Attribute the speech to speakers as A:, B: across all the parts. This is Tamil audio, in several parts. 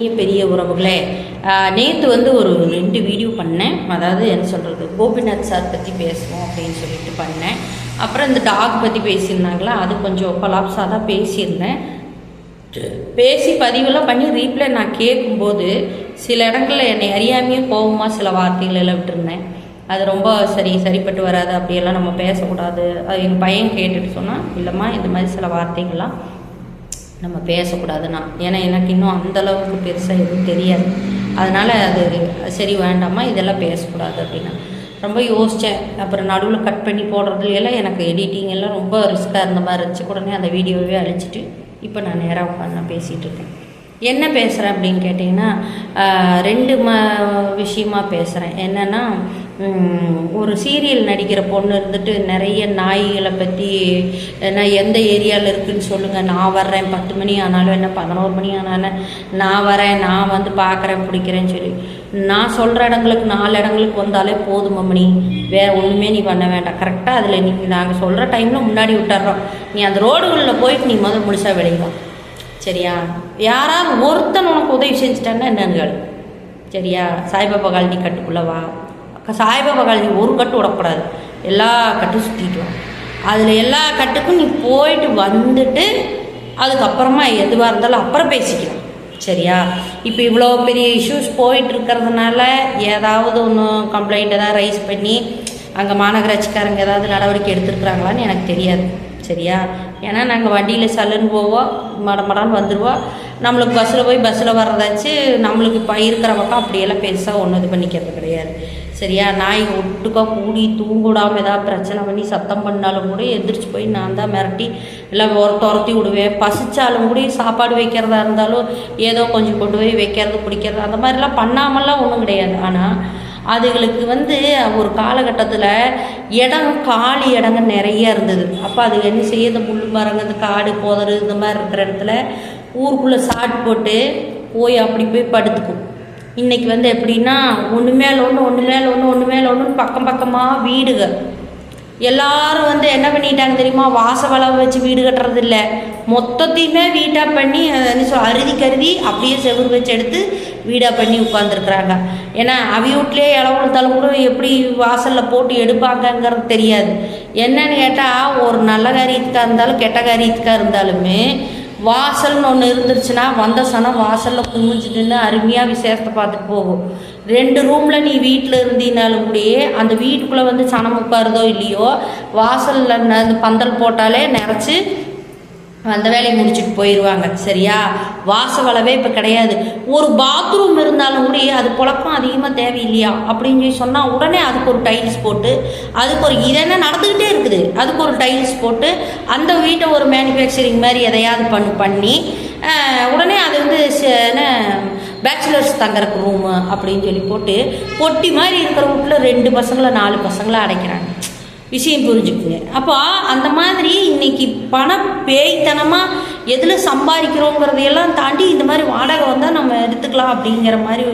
A: பெரிய பெரிய உறவுகளே. நேற்று வந்து ஒரு ரெண்டு வீடியோ பண்ணேன். அதாவது என்ன சொல்கிறது கோபிநாத் சார் பற்றி பேசுவோம் அப்படின்னு சொல்லிட்டு பண்ணேன். அப்புறம் இந்த டாக் பற்றி பேசியிருந்தாங்களா அது கொஞ்சம் கொலாப்ஸாக தான் பேசியிருந்தேன். பேசி பதிவெல்லாம் பண்ணி ரீப்ளை நான் கேட்கும்போது சில இடங்களில் என்னை அறியாமையே கோபமாக சில வார்த்தைகள் எல்லாம் விட்டுருந்தேன். அது ரொம்ப சரி சரிப்பட்டு வராது அப்படியெல்லாம் நம்ம பேசக்கூடாது. அது எங்கள் பையன் கேட்டுட்டு சொன்னால் இல்லைம்மா இந்த மாதிரி சில வார்த்தைகள்லாம் நம்ம பேசக்கூடாதுண்ணா ஏன்னா எனக்கு இன்னும் அந்தளவுக்கு பெருசாக எதுவும் தெரியாது. அதனால் அது சரி வேண்டாமா இதெல்லாம் பேசக்கூடாது அப்படின்னா. ரொம்ப யோசித்தேன் அப்புறம் நடுவில் கட் பண்ணி போடுறதுல எல்லாம் எனக்கு எடிட்டிங் எல்லாம் ரொம்ப ரிஸ்க்காக இருந்த மாதிரி இருந்துச்சு. உடனே அந்த வீடியோவே அழிச்சிட்டு இப்போ நான் நேராக உட்காந்து நான் பேசிகிட்டு இருக்கேன். என்ன பேசுகிறேன் அப்படின்னு கேட்டிங்கன்னா ரெண்டு ம விஷயமா பேசுகிறேன் என்னென்னா ஒரு சீரியல் நடிக்கிற பொண்ணு இருந்துட்டு நிறைய நாய்களை பற்றி நான் எந்த ஏரியாவில் இருக்குன்னு சொல்லுங்கள் நான் வர்றேன் பத்து மணி ஆனாலும் என்ன பதினோரு மணி ஆனாலும் நான் வரேன் நான் வந்து பார்க்குறேன் பிடிக்கிறேன்னு சொல்லி. நான் சொல்கிற இடங்களுக்கு நாலு இடங்களுக்கு வந்தாலே போதும் மம்மணி வேறு ஒன்றுமே நீ பண்ண வேண்டாம். கரெக்டாக அதில் நீ நாங்கள் சொல்கிற டைமில் முன்னாடி விட்டுறோம். நீ அந்த ரோடுகளில் போயிட்டு நீ முதல் முடிச்சா விளையலாம் சரியா? யாராவது ஒருத்தன் உனக்கு உதவி செஞ்சுட்டான்னா என்னன்னு கேளு. சரியா? சாய்பாபா காலனி கட்டுக்குள்ளே வா. சாய்பாபா காலனி ஒரு கட்டு விடக்கூடாது. எல்லா கட்டும் சுற்றிட்டு வா. அதில் எல்லா கட்டுக்கும் நீ போயிட்டு வந்துட்டு அதுக்கப்புறமா எதுவாக இருந்தாலும் அப்புறம் பேசிக்கலாம். சரியா? இப்போ இவ்வளோ பெரிய இஷ்யூஸ் போயிட்டு இருக்கிறதுனால ஏதாவது ஒன்று கம்ப்ளைண்ட் ஏதாவது ரைஸ் பண்ணி அங்கே மாநகராட்சிக்காரங்க ஏதாவது நடவடிக்கை எடுத்துருக்குறாங்களான்னு எனக்கு தெரியாது. சரியா? ஏன்னா நாங்கள் வண்டியில் சல்லுன்னு போவோம் மட மடான்னு வந்துடுவோம் நம்மளுக்கு பஸ்ஸில் போய் பஸ்ஸில் வர்றதாச்சு நம்மளுக்கு இப்போ இருக்கிற பக்கம் அப்படியெல்லாம் பெருசாக ஒன்றும் இது பண்ணிக்கிறது கிடையாது. சரியா? நாய் ஒட்டுக்கா கூடி தூங்கூடாமல் ஏதாவது பிரச்சனை பண்ணி சத்தம் பண்ணாலும் கூட எந்திரிச்சு போய் நான் தான் மிரட்டி எல்லாம் ஒரு துரத்தி விடுவேன். பசிச்சாலும் கூட சாப்பாடு வைக்கிறதா இருந்தாலும் ஏதோ கொஞ்சம் கொண்டு போய் வைக்கிறது பிடிக்கிறது அந்த மாதிரிலாம் பண்ணாமலாம் ஒன்றும் கிடையாது. ஆனால் அதுகளுக்கு வந்து ஒரு காலகட்டத்தில் இடம் காலி இடங்க நிறைய இருந்தது. அப்போ அது என்ன செய்யுது? முள் மரங்க இந்த காடு போதரு இந்த மாதிரி இருக்கிற இடத்துல ஊருக்குள்ளே சாட் போட்டு போய் அப்படி போய் படுத்துக்கும். இன்னைக்கு வந்து எப்படின்னா ஒன்று மேல ஒன்று ஒன்று மேல ஒன்று ஒன்று மேல ஒன்று பக்கம் பக்கமாக வீடுக. எல்லாரும் வந்து என்ன பண்ணிட்டாங்க தெரியுமா? வாச வளவு வச்சு வீடு கட்டுறது இல்லை மொத்தத்தையுமே வீட்டாக பண்ணி அருதி என்ன கருதி அப்படியே செவுரு வச்சு எடுத்து வீடாக பண்ணி உட்காந்துருக்குறாங்க ஏன்னா அவி வீட்லேயே இளவு இருந்தாலும் கூட எப்படி வாசலில் போட்டு எடுப்பாங்கங்கிறது தெரியாது. என்னன்னு கேட்டால் ஒரு நல்ல காரியத்துக்காக இருந்தாலும் கெட்ட காரியத்துக்காக இருந்தாலுமே வாசல்னு ஒன்று இருந்துருச்சுன்னா வந்த சனம் வாசலில் குமிஞ்சு நின்று அருமையாக விசேஷத்தை பார்த்துட்டு போகும். ரெண்டு ரூமில் நீ வீட்டில் இருந்தீனாலும் கூடயே அந்த வீட்டுக்குள்ளே வந்து சனம் உட்காருதோ இல்லையோ வாசலில் அந்த பந்தல் போட்டாலே நிறச்சி அந்த வேலையை முடிச்சுட்டு போயிடுவாங்க சரியா? வாசவளவே இப்போ கிடையாது. ஒரு பாத்ரூம் இருந்தாலும் கூட அது புழக்கம் அதிகமாக தேவையில்லையா? அப்படின்னு சொல்லி சொன்னால் உடனே அதுக்கு ஒரு டைல்ஸ் போட்டு அதுக்கு ஒரு இதென்ன நடந்துக்கிட்டே இருக்குது. அதுக்கு ஒரு டைல்ஸ் போட்டு அந்த வீட்டை ஒரு மேனுஃபேக்சரிங் மாதிரி எதையாவது பண்ணு பண்ணி உடனே அது வந்து என்ன பேச்சுலர்ஸ் தங்குறக்கு ரூமு அப்படின்னு சொல்லி போட்டு பொட்டி மாதிரி இருக்கிற வீட்டில் ரெண்டு பசங்களை நாலு பசங்களை அடைக்கிறாங்க. விஷயம் புரிஞ்சுக்குங்க. அப்போ அந்த மாதிரி இன்னைக்கு பண பேய்த்தனமாக எதில் சம்பாதிக்கிறோங்கிறதையெல்லாம் தாண்டி இந்த மாதிரி வாடகை வந்தால் எடுத்துக்கலாம் அப்படிங்கிற மாதிரி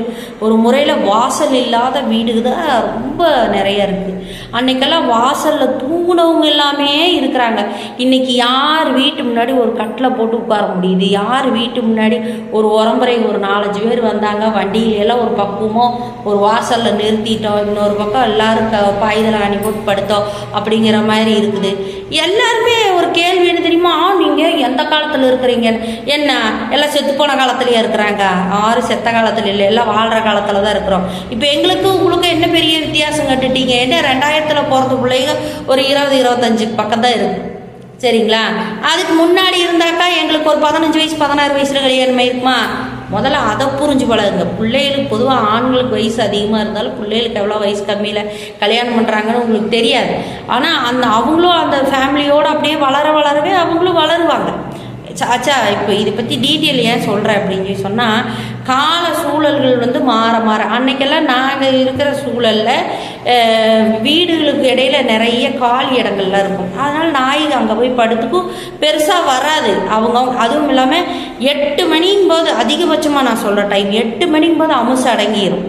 A: ஒரு முறையில் வாசல் இல்லாத வீடு தான் ரொம்ப நிறைய இருக்குது அன்னைக்கெல்லாம் வாசலில் தூங்கினவங்க எல்லாமே இருக்கிறாங்க. இன்னைக்கு யார் வீட்டு முன்னாடி ஒரு கட்டில் போட்டு உட்கார முடியுது? யார் வீட்டு முன்னாடி ஒரு உரம்பரை ஒரு நாலஞ்சு பேர் வந்தாங்க. வண்டியில எல்லாம் ஒரு பக்குவமோ ஒரு வாசலில் நிறுத்திட்டோம். இன்னொரு பக்கம் எல்லாரும் க பாய்தல் போட்டு படுத்தோம் அப்படிங்கிற மாதிரி இருக்குது. எல்லாருமே ஒரு கேள்வி என்ன தெரியுமா? நீங்கள் எந்த காலத்தில் இருக்கிறீங்க? என்ன? எல்லாம் செத்து போன காலத்துலயே இருக்கிறாங்க? யாரும் செத்த காலத்தில் இல்லை எல்லாம் வாழ்கிற காலத்தில் தான் இருக்கிறோம். இப்போ எங்களுக்கு உங்களுக்கு என்ன பெரிய வித்தியாசம் கட்டுட்டீங்க? என்ன ரெண்டாயிரத்தில் பிறந்த பிள்ளைங்க ஒரு இருபது இருபத்தஞ்சு பக்கம் தான் இருக்குது சரிங்களா? அதுக்கு முன்னாடி இருந்தாக்கா எங்களுக்கு ஒரு பதினஞ்சு வயசு பதினாறு வயசுல கல்யாணம் இருக்குமா முதல்ல அதை புரிஞ்சு பழகுங்க. பிள்ளைகளுக்கு பொதுவாக ஆண்களுக்கு வயசு அதிகமாக இருந்தாலும் பிள்ளைகளுக்கு எவ்வளோ வயசு கம்மியில் கல்யாணம் பண்ணுறாங்கன்னு உங்களுக்கு தெரியாது. ஆனால் அந்த அவங்களும் அந்த ஃபேமிலியோடு அப்படியே வளர வளரவே அவங்களும் வளருவாங்க. ஆச்சா இப்போ இதை பற்றி டீட்டெயில் ஏன் சொல்கிறேன் அப்படின்னு சொல்லி சொன்னால் கால சூழல்கள் வந்து மாற மாற. அன்னைக்கெல்லாம் நாங்கள் இருக்கிற சூழலில் வீடுகளுக்கு இடையில நிறைய காலி இடங்கள்லாம் இருக்கும். அதனால் நாய்ங்க அங்கே போய் படுத்துக்கும். பெருசாக வராது. அவங்க அதுவும் இல்லாமல் எட்டு மணிங்கும் போது அதிகபட்சமாக நான் சொல்கிற டைம் எட்டு மணிங்கும் போது அமுசு அடங்கிடும்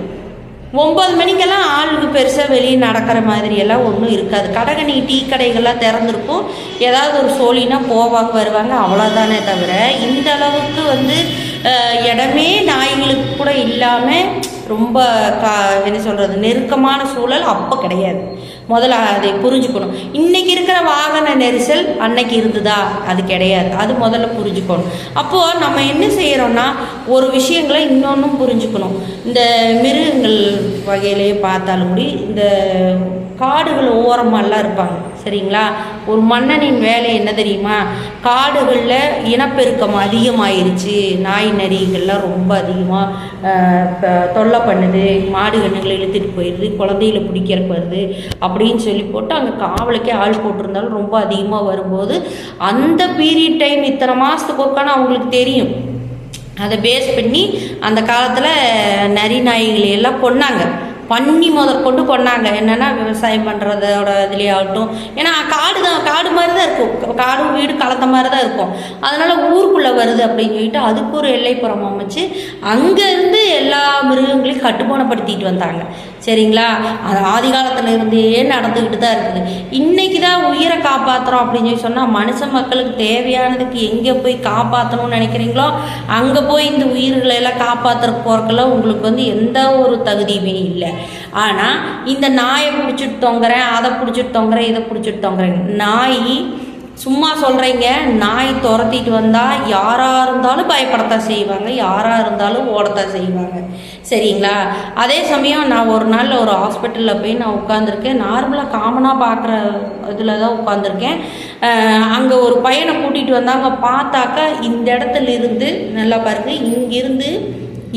A: ஒம்பது மணிக்கெல்லாம் ஆளுக்கு பெருசாக வெளியே நடக்கிற மாதிரி எல்லாம் ஒன்றும் இருக்காது கடகணி டீ கடைகள்லாம் திறந்துருக்கும். ஏதாவது ஒரு சோழினா போவாங்க வருவாங்க அவ்வளோதானே தவிர இந்த அளவுக்கு வந்து இடமே நாய்களுக்கு கூட இல்லாமல் ரொம்ப கா என்ன சொல்கிறது நெருக்கமான சூழல் அப்போ கிடையாது. முதல்ல அதை புரிஞ்சுக்கணும். இன்றைக்கி இருக்கிற வாகன நெரிசல் அன்னைக்கு இருந்ததா? அது கிடையாது. அது முதல்ல புரிஞ்சுக்கணும். அப்போது நம்ம என்ன செய்கிறோன்னா ஒரு விஷயங்களை இன்னொன்றும் புரிஞ்சுக்கணும். இந்த மிருகங்கள் வகையிலேயே பார்த்தாலும் கூட இந்த காடுகள் ஓரமாகலாம் இருப்பாங்க. சரிங்களா? ஒரு மன்னனின் வேலை என்ன தெரியுமா? காடுகளில் இனப்பெருக்கம் அதிகமாயிருச்சு. நாய் நரிகள்லாம் ரொம்ப அதிகமாக தொல்லை பண்ணுது. மாடு கண்ணுகளை இழுத்துட்டு போயிடுது. குழந்தைகளை பிடிக்கிற வருது அப்படின்னு சொல்லி போட்டு அங்கே காவலுக்கே ஆள் போட்டிருந்தாலும் ரொம்ப அதிகமாக வரும்போது அந்த பீரியட் டைம் இத்தனை மாதத்துக்கு ஒருக்கான அவங்களுக்கு தெரியும். அதை பேஸ் பண்ணி அந்த காலத்தில் நரி நாய்களை எல்லாம் கொன்னாங்க. பண்ணி முதற்கொண்டு கொண்டாங்க என்னென்னா விவசாயம் பண்ணுறதோட இதுலேயே ஆகட்டும். ஏன்னா காடு தான் காடு மாதிரி தான் இருக்கும். காடு வீடு கலந்த மாதிரி தான் இருக்கும். அதனால் ஊருக்குள்ளே வருது அப்படின்னு சொல்லிட்டு அதுக்கு ஒரு எல்லைப்புறம் அமைச்சு அங்கேருந்து எல்லா மிருகங்களையும் கட்டுமானப்படுத்திட்டு வந்தாங்க. சரிங்களா? அது ஆதி காலத்தில் இருந்தே நடந்துக்கிட்டு தான் இருக்குது. இன்னைக்கு தான் உயிரை காப்பாற்றுறோம் அப்படின்னு சொல்லி சொன்னால் மனுஷ மக்களுக்கு தேவையானதுக்கு எங்கே போய் காப்பாற்றணும்னு நினைக்கிறீங்களோ அங்கே போய் இந்த உயிர்களை எல்லாம் காப்பாற்றுற போறதுக்கெல்லாம் உங்களுக்கு வந்து எந்த ஒரு தகுதியுமே இல்லை. ஆனால் இந்த நாயை பிடிச்சிட்டு தொங்குறேன் அதை பிடிச்சிட்டு தொங்குறேன் இதை பிடிச்சிட்டு தொங்குறேன். நாய் சும்மா சொல்கிறீங்க நாய் துரத்திட்டு வந்தால் யாராக இருந்தாலும் பயப்படத்தான் செய்வாங்க யாராக இருந்தாலும் ஓடத்தான் செய்வாங்க. சரிங்களா? அதே சமயம் நான் ஒரு நாள் ஒரு ஹாஸ்பிட்டலில் போய் நான் உட்காந்துருக்கேன் நார்மலாக காமனாக பார்க்குற இதில் தான் உட்காந்துருக்கேன் அங்கே ஒரு பையனை கூட்டிகிட்டு வந்தாங்க. பார்த்தாக்கா இந்த இடத்துல இருந்து நல்லா பாருங்கள் இங்கிருந்து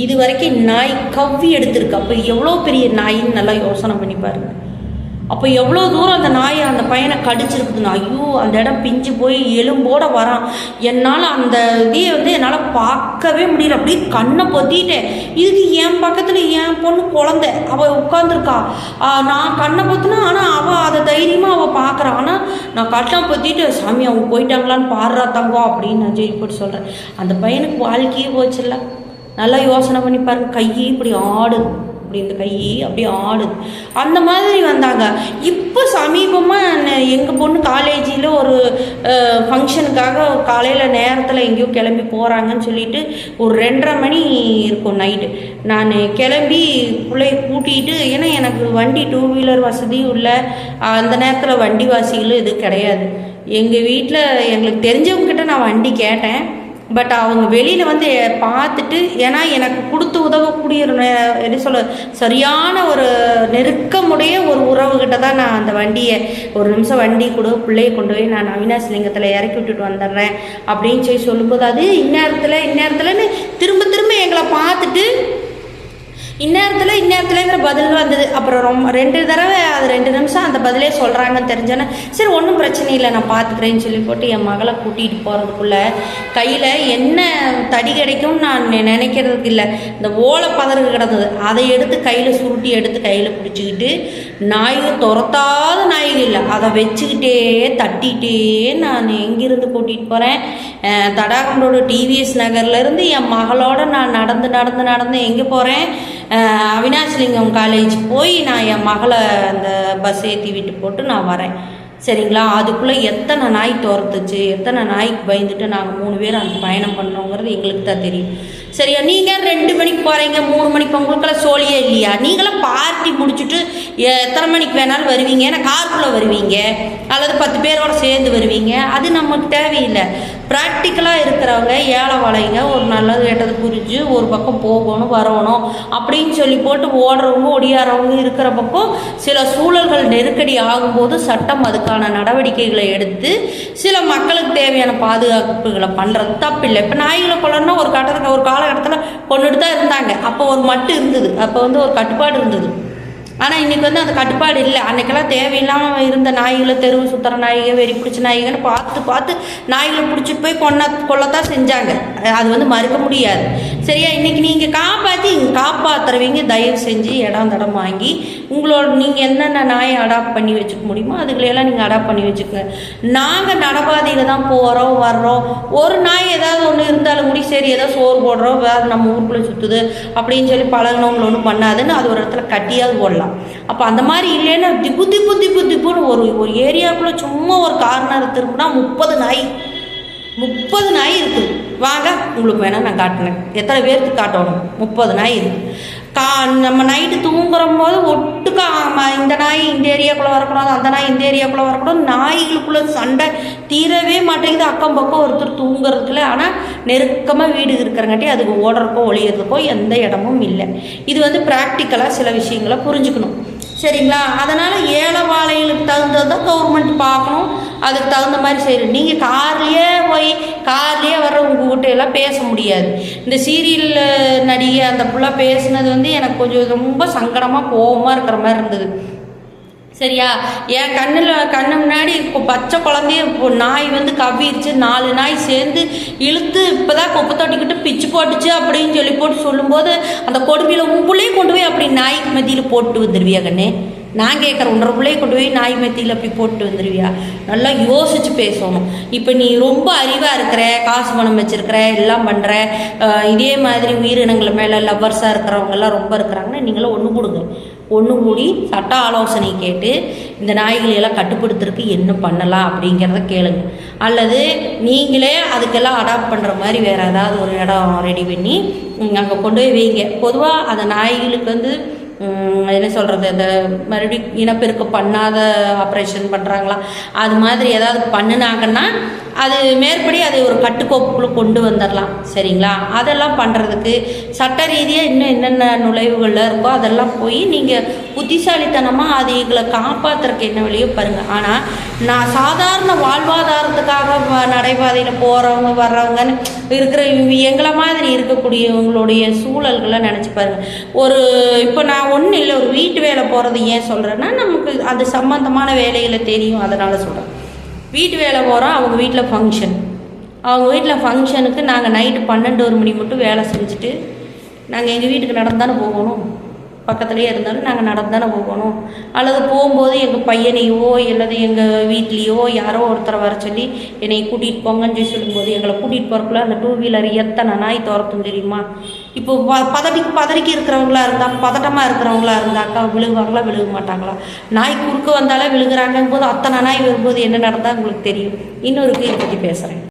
A: இது வரைக்கும் நாய் கவ்வி எடுத்திருக்கு. அப்போ எவ்வளோ பெரிய நாயின்னு நல்லா யோசனை பண்ணி பாருங்கள் அப்போ எவ்வளோ தூரம் அந்த நாயை அந்த பையனை கடிச்சிருக்குதுன்னு ஐயோ அந்த இடம் பிஞ்சு போய் எலும்போட வரான். என்னால் அந்த இதையை வந்து என்னால் பார்க்கவே முடியல. அப்படியே கண்ணை பொத்திட்டேன். இதுக்கு என் பக்கத்தில் என் பொண்ணு குழந்தை. அவள் உட்காந்துருக்கா நான் கண்ணை பொத்துனா ஆனால் அவள் அதை தைரியமாக அவள் பார்க்குறான் ஆனால் நான் கண்ணை பொத்திட்டு சாமி அவங்க போயிட்டாங்களான்னு பாடுறா தங்கம் அப்படின்னு நான் ஜெயிப்பட்டு சொல்கிறேன் அந்த பையனுக்கு வாழ்க்கையே போச்சுல்ல. நல்லா யோசனை பண்ணி பாருங்க. கையே இப்படி ஆடுது. இப்படி இந்த கை அப்படியே ஆடுது அந்த மாதிரி வந்தாங்க. இப்போ சமீபமாக எங்கள் பொண்ணு காலேஜில் ஒரு ஃபங்க்ஷனுக்காக காலையில் நேரத்தில் எங்கேயோ கிளம்பி போகிறாங்கன்னு சொல்லிட்டு ஒரு ரெண்டரை மணி இருக்கும் நைட்டு நான் கிளம்பி பிள்ளைய கூட்டிகிட்டு ஏன்னா எனக்கு வண்டி டூ வீலர் வசதியும் இல்லை அந்த நேரத்தில் வண்டி வாசிகளும் இது கிடையாது. எங்கள் வீட்டில் எங்களுக்கு தெரிஞ்சவங்கக்கிட்ட நான் வண்டி கேட்டேன். பட் அவங்க வெளியில் வந்து பார்த்துட்டு ஏன்னா எனக்கு கொடுத்து உதவக்கூடிய ஒரு என்ன சொல்ல சரியான ஒரு நெருக்கமுடைய ஒரு உறவுகிட்ட தான் நான் அந்த வண்டியை ஒரு நிமிஷம் வண்டி கொடு பிள்ளையை கொண்டு போய் நான் அவினாசி லிங்கத்தில் இறக்கி விட்டுட்டு வந்துடுறேன் அப்படின்னு சொல்லி சொல்லும்போது அது இந்நேரத்தில் இந்நேரத்துலன்னு திரும்ப திரும்ப எங்களை பார்த்துட்டு இந்நேரத்தில் இந்நேரத்துலங்கிற பதில் வந்தது. அப்புறம் ரொம்ப ரெண்டு தடவை அது ரெண்டு நிமிஷம் அந்த பதிலே சொல்கிறாங்கன்னு தெரிஞ்சோன்னே சரி ஒன்றும் பிரச்சனை இல்லை நான் பார்த்துக்கிறேன்னு சொல்லி போட்டு என் மகளை கூட்டிகிட்டு போகிறதுக்குள்ள கையில் என்ன தடி கிடைக்கும்னு நான் நெ- நினைக்கிறதுக்கு இல்லை. இந்த ஓலை பதறு கிடந்தது. அதை எடுத்து கையில் சுருட்டி எடுத்து கையில் பிடிச்சிக்கிட்டு நாய்கள் துரத்தாத நாய்கள் இல்லை. அதை வச்சுக்கிட்டே தட்டிகிட்டே நான் எங்கேருந்து கூட்டிகிட்டு போகிறேன் தடாகண்டோட டிவிஎஸ் நகர்லேருந்து என் மகளோட நான் நடந்து நடந்து நடந்து எங்கே போகிறேன் அவினாசிலிங்கம் காலேஜ் போய் நான் என் மகளை அந்த பஸ் ஏற்றி விட்டு போட்டு நான் வரேன். சரிங்களா? அதுக்குள்ளே எத்தனை நாய் துரத்துச்சு எத்தனை நாய்க்கு பயந்துட்டு நாங்கள் மூணு பேர் அந்த பயணம் பண்ணோங்கிறது எங்களுக்கு தான் தெரியும். சரியா? நீங்கள் ரெண்டு மணிக்கு போகிறீங்க மூணு மணிக்கு? உங்களுக்கெல்லாம் சோழியே இல்லையா? நீங்களாம் பார்ட்டி முடிச்சுட்டு எத்தனை மணிக்கு வேணாலும் வருவீங்க? ஏன்னா காருக்குள்ளே வருவீங்க. அல்லது பத்து பேரோட சேர்ந்து வருவீங்க. அது நமக்கு தேவையில்லை. ப்ராக்டிக்கலாக இருக்கிறவங்க ஏழை வாழைங்க ஒரு நல்லது கெட்டது புரிஞ்சு ஒரு பக்கம் போகணும் வரணும் அப்படின்னு சொல்லி போட்டு ஓடுறவங்க ஒடியாறவங்க இருக்கிற பக்கம் சில சூழல்கள் நெருக்கடி ஆகும்போது சட்டம் அதுக்கான நடவடிக்கைகளை எடுத்து சில மக்களுக்கு தேவையான பாதுகாப்புகளை பண்ணுறது தப்பில்லை. இப்போ நாய்களை கொள்ளணும்னா ஒரு கட்டத்துக்கு ஒரு காலகட்டத்தில் கொண்டுட்டு தான் இருந்தாங்க. அப்போ ஒரு மட்டு இருந்தது. அப்போ வந்து ஒரு கட்டுப்பாடு இருந்தது. ஆனால் இன்றைக்கி வந்து அந்த கட்டுப்பாடு இல்லை. அன்னைக்கெல்லாம் தேவையில்லாமல் இருந்த நாய்களை தெருவு சுற்றுற நாய்க வெறி பிடிச்ச நாய்கன்னு பார்த்து பார்த்து நாய்களை பிடிச்சிட்டு போய் கொன்ன கொள்ளத்தான் செஞ்சாங்க. அது வந்து மறுக்க முடியாது. சரியா? இன்றைக்கி நீங்கள் காப்பாற்றி காப்பாற்றுறவங்க தயவு செஞ்சு இடம் தடம் வாங்கி உங்களோட நீங்கள் என்னென்ன நாயை அடாப்ட் பண்ணி வச்சுக்க முடியுமோ அதுகளையெல்லாம் நீங்கள் அடாப்ட் பண்ணி வச்சுக்கோங்க. நாங்கள் நடபாதையில் தான் போகிறோம் வர்றோம். ஒரு நாய் ஏதாவது ஒன்று இருந்தாலும் கூட சரி ஏதோ சோறு போடுறோம் வேறு நம்ம ஊருக்குள்ளே சுற்றுது அப்படின்னு சொல்லி பழகினவங்களை ஒன்றும் பண்ணாதுன்னு அது ஒரு இடத்துல கட்டியாவது போடலாம். அப்போ அந்த மாதிரி இல்லைன்னா திப்பு திப்பு திப்பு திப்புன்னு ஒரு ஒரு ஏரியாவுக்குள்ளே சும்மா ஒரு கார்னர் திரும்பினா முப்பது நாய். முப்பது நாய் இருக்குது வாங்க உங்களுக்கு வேணால் நான் காட்டினேன் எத்தனை பேருக்கு காட்டணும்? முப்பது நாய் இருக்குது கா நம்ம நைட்டு தூங்குற போது ஒட்டுக்கா இந்த நாய் இந்த ஏரியாக்குள்ளே வரக்கூடாது அந்த நாய் இந்த ஏரியாக்குள்ளே வரக்கூடாது. நாய்களுக்குள்ளே சண்டை தீரவே மாட்டேங்குது. அக்கம் பக்கம் ஒருத்தர் தூங்குறதுல ஆனால் நெருக்கமாக வீடு இருக்கிறங்காட்டி அதுக்கு ஓடுறக்கோ ஒழியறதுக்கோ எந்த இடமும் இல்லை. இது வந்து ப்ராக்டிக்கலாக சில விஷயங்களை புரிஞ்சுக்கணும். சரிங்களா? அதனால் ஏழை வாழைகளுக்கு தகுந்தது தான் கவர்மெண்ட் பார்க்கணும். அதுக்கு தகுந்த மாதிரி செய்யணும். நீங்கள் கார்லேயே போய் கார்லேயே வர்றவங்க கிட்ட எல்லாம் பேச முடியாது. இந்த சீரியல் நடிகை அந்த புள்ள பேசுனது வந்து எனக்கு கொஞ்சம் ரொம்ப சங்கடமாக கோவமாக இருக்கிற மாதிரி இருந்தது. சரியா? என் கண்ணில் கண்ணு முன்னாடி இப்போ பச்சை குழந்தைய இப்போ நாய் வந்து கவ்விருச்சு. நாலு நாய் சேர்ந்து இழுத்து இப்போ தான் குப்பை தொட்டிக்கிட்டு பிச்சு போட்டுச்சு அப்படின்னு சொல்லி போட்டு சொல்லும்போது அந்த கொடுமையில் உன் கொண்டு போய் அப்படி நாய்க்கு மத்தியில் போட்டு வந்துடுவியா கண்ணே? நான் கேட்குறேன் ஒன்றரை பிள்ளைய கொண்டு போய் நாய் மத்தியில் அப்படி போட்டு வந்துடுவியா நல்லா யோசிச்சு பேசணும். இப்போ நீ ரொம்ப அறிவாக இருக்கிற காசு பணம் வச்சுருக்கிற எல்லாம் பண்ணுற இதே மாதிரி உயிரினங்கள் மேலே லவ்வர்ஸாக இருக்கிறவங்கெல்லாம் ரொம்ப இருக்கிறாங்கன்னா நீங்களும் ஒன்று கொடுங்க. ஒன்று கூடி சட்ட ஆலோசனை கேட்டு இந்த நாய்களையெல்லாம் கட்டுப்படுத்துறதுக்கு என்ன பண்ணலாம் அப்படிங்கிறத கேளுங்க. அல்லது நீங்களே அதுக்கெல்லாம் அடாப்ட் பண்ணுற மாதிரி வேறு ஏதாவது ஒரு இடம் ரெடி பண்ணி அங்கே கொண்டு போய் வைங்க. பொதுவாக அந்த நாய்களுக்கு வந்து என்ன சொல்கிறது இந்த மறுபடியும் இனப்பெருக்க பண்ணாத ஆப்ரேஷன் பண்ணுறாங்களா அது மாதிரி ஏதாவது பண்ணினாங்கன்னா அது மேற்படி அதை ஒரு கட்டுக்கோப்புக்குள்ளே கொண்டு வந்துடலாம் சரிங்களா? அதெல்லாம் பண்ணுறதுக்கு சட்ட ரீதியாக இன்னும் என்னென்ன நுழைவுகளில் இருக்கோ அதெல்லாம் போய் நீங்கள் புத்திசாலித்தனமாக அதுகளை காப்பாற்றுறக்கு என்ன வழியோ பாருங்கள் ஆனால் நான் சாதாரண வாழ்வாதாரத்துக்காக நடைபாதையில் போகிறவங்க வர்றவங்கன்னு இருக்கிற இவங்க எங்களை மாதிரி இருக்கக்கூடியவங்களுடைய சூழல்களை நினச்சி பாருங்க. ஒரு இப்போ நான் ஒன்றும் இல்லை ஒரு வீட்டு வேலை போகிறது ஏன் சொல்கிறேன்னா நமக்கு அது சம்மந்தமான வேலைகளை தெரியும் அதனால் சொல்கிறேன் வீட்டு வேலை போகிறோம் அவங்க வீட்டில் ஃபங்க்ஷன் அவங்க வீட்டில் ஃபங்க்ஷனுக்கு நாங்கள் நைட்டு பன்னெண்டு ஒரு மணி மட்டும் வேலை செஞ்சுட்டு நாங்கள் எங்கள் வீட்டுக்கு நடந்தானே போகணும். பக்கத்துலேயே இருந்தாலும் நாங்கள் நடந்தானே போகணும். அல்லது போகும்போது எங்கள் பையனையோ அல்லது எங்கள் வீட்லேயோ யாரோ ஒருத்தரை வர சொல்லி என்னை கூட்டிகிட்டு போங்கன்னு சொல்லி சொல்லும்போது எங்களை கூட்டிகிட்டு போகிறக்குள்ள அந்த டூ வீலர் எத்தனை நாய் துரத்தும் தெரியுமா? இப்போ ப பதட்டிக்கு பதறிக்கு இருக்கிறவங்களா இருந்தால் பதட்டமாக இருக்கிறவங்களா இருந்தாக்கா விழுகுவாங்களா விழுக மாட்டாங்களா? நாய் குறுக்க வந்தாலே விழுகிறாங்கும் போது அத்தனை நாய் வரும்போது என்ன நடந்தால் உங்களுக்கு தெரியும். இன்னொருக்கு இதை பற்றி பேசுகிறேன்